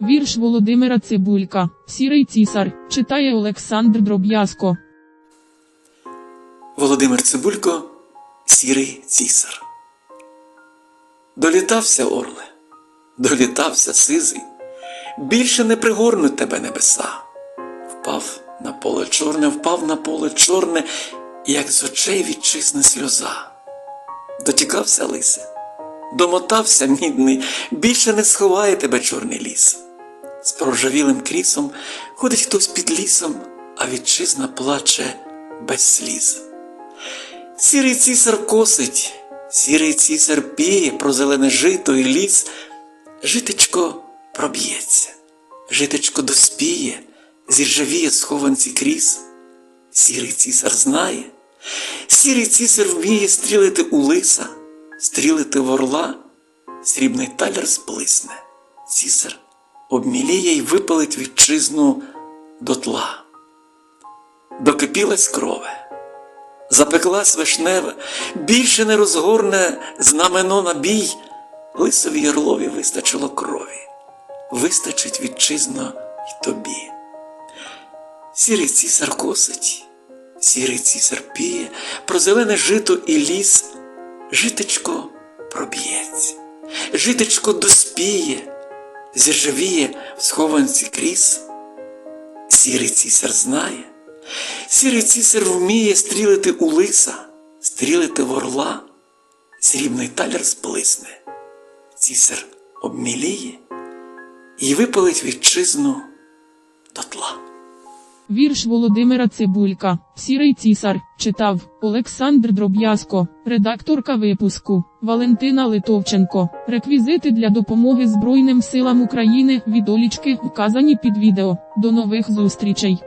Вірш Володимира Цибулька, Сірий цісар, читає Олександр Дроб'язко. Володимир Цибулько, сірий цісар. Долітався, орле, долітався сизий, більше не пригорнуть тебе небеса. Впав на поле чорне, впав на поле чорне, як з очей вітчизни сльоза. Дотікався лисе, домотався мідний, більше не сховає тебе чорний ліс. З проржавілим крісом ходить хтось під лісом, а вітчизна плаче без сліз. Сірий цісар косить, сірий цісар піє про зелене жито і ліс. Житечко проб'ється, житечко доспіє, зіржавіє схованці кріс. Сірий цісар знає, сірий цісар вміє стрілити у лиса, стрілити в орла, срібний таляр сплисне. Цісар обміліє й випалить вітчизну дотла. Докипілась крове. Запеклась вишневе, більше не розгорне знамено на бій. Лисові й орлові вистачило крові, вистачить вітчизно й тобі. Сірий цісар косить, сірий цісар піє, про зелене жито і ліс. Житечко проб'ється, житечко доспіє, зіржавіє в схованці кріс. Сірий цісар знає, сірий цісар вміє стрілити у лиса, стрілити в орла, срібний таляр сплисне, цісар обміліє. І випалить вітчизну. Вірш Володимира Цибулька, Сірий цісар, читав Олександр Дроб'язко, редакторка випуску Валентина Литовченко. Реквізити для допомоги Збройним силам України від Олічки вказані під відео. До нових зустрічей!